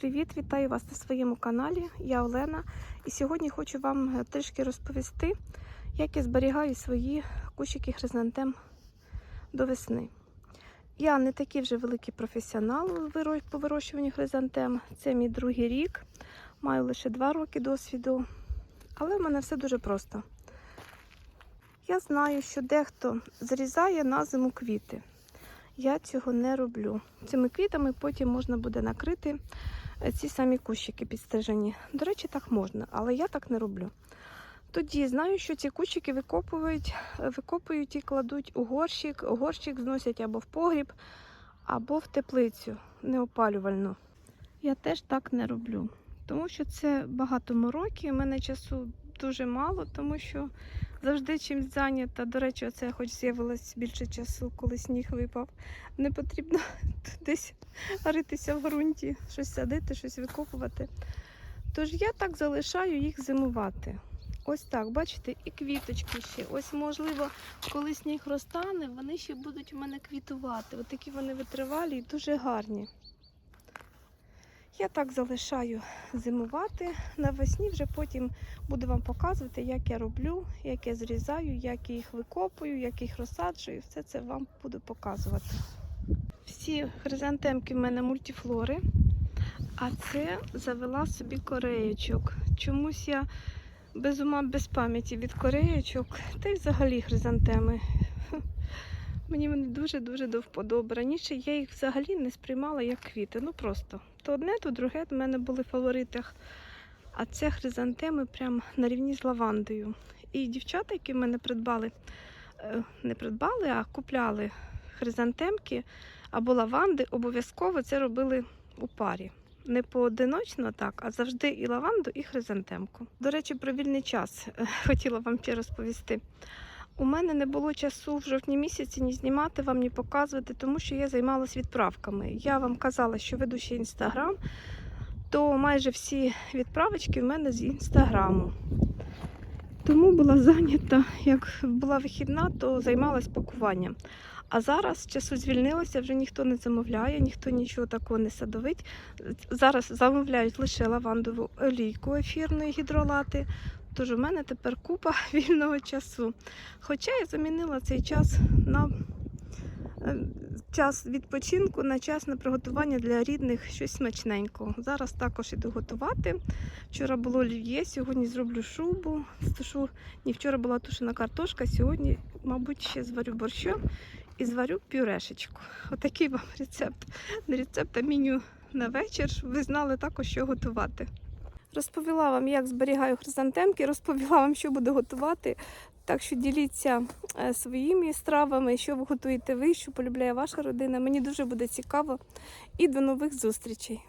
Привіт, вітаю вас на своєму каналі. Я Олена. І сьогодні хочу вам е, трішки розповісти, як я зберігаю свої кущики хризантем до весни. Я не такий вже великий професіонал по вирощуванню хризантем. Це мій другий рік. Маю лише два роки досвіду. Але в мене все дуже просто. Я знаю, що дехто зрізає на зиму квіти. Я цього не роблю. Цими квітами потім можна буде накрити ці самі кущики підстрижені. До речі, так можна, але я так не роблю. Тоді знаю, що ці кущики викопують, викопують і кладуть у горщик. Горщик зносять або в погріб, або в теплицю неопалювальну. Я теж так не роблю, тому що це багато мороки. У мене часу дуже мало, тому що завжди чимось зайнята. До речі, оце хоч з'явилось більше часу, коли сніг випав. Не потрібно десь ритися в ґрунті, щось садити, щось викопувати. Тож я так залишаю їх зимувати. Ось так, бачите, і квіточки ще. Ось, можливо, коли сніг розтане, вони ще будуть у мене квітувати. Ось такі вони витривалі і дуже гарні. Я так залишаю зимувати. Навесні вже потім буду вам показувати, як я роблю, як я зрізаю, як я їх викопую, як їх розсаджую. Все це вам буду показувати. Всі хризантемки в мене мультифлори, а це завела собі кореєчок. Чомусь я без ума, без пам'яті від кореєчок, та й взагалі хризантеми. Мені вони дуже-дуже до вподоби. Раніше я їх взагалі не сприймала як квіти. Ну просто то одне, то друге в мене були в фаворитах. А це хризантеми прям на рівні з лавандою. І дівчата, які в мене придбали, е, не придбали, а купляли хризантемки або лаванди, обов'язково це робили у парі. Не поодиночно так, а завжди і лаванду, і хризантемку. До речі, про вільний час е, хотіла вам ще розповісти. У мене не було часу в жовтні місяці ні знімати вам, ні показувати, тому що я займалась відправками. Я вам казала, що веду ще інстаграм, то майже всі відправочки в мене з інстаграму. Тому була зайнята, як була вихідна, то займалась пакуванням. А зараз часу звільнилося, вже ніхто не замовляє, ніхто нічого такого не садовить. Зараз замовляють лише лавандову олійку ефірної гідролати. Тож у мене тепер купа вільного часу. Хоча я замінила цей час на е, час відпочинку, на час на приготування для рідних щось смачненького. Зараз також іду готувати. Вчора було олів'є, сьогодні зроблю шубу. Стушу... Ні, вчора була тушена картошка, сьогодні, мабуть, ще зварю борщу і зварю пюрешечку. Отакий вам рецепт. Не рецепт, а меню на вечір. Ви знали також, що готувати. Розповіла вам, як зберігаю хризантемки, розповіла вам, що буду готувати. Так що діліться е, своїми стравами, що ви готуєте ви, що полюбляє ваша родина. Мені дуже буде цікаво. І до нових зустрічей!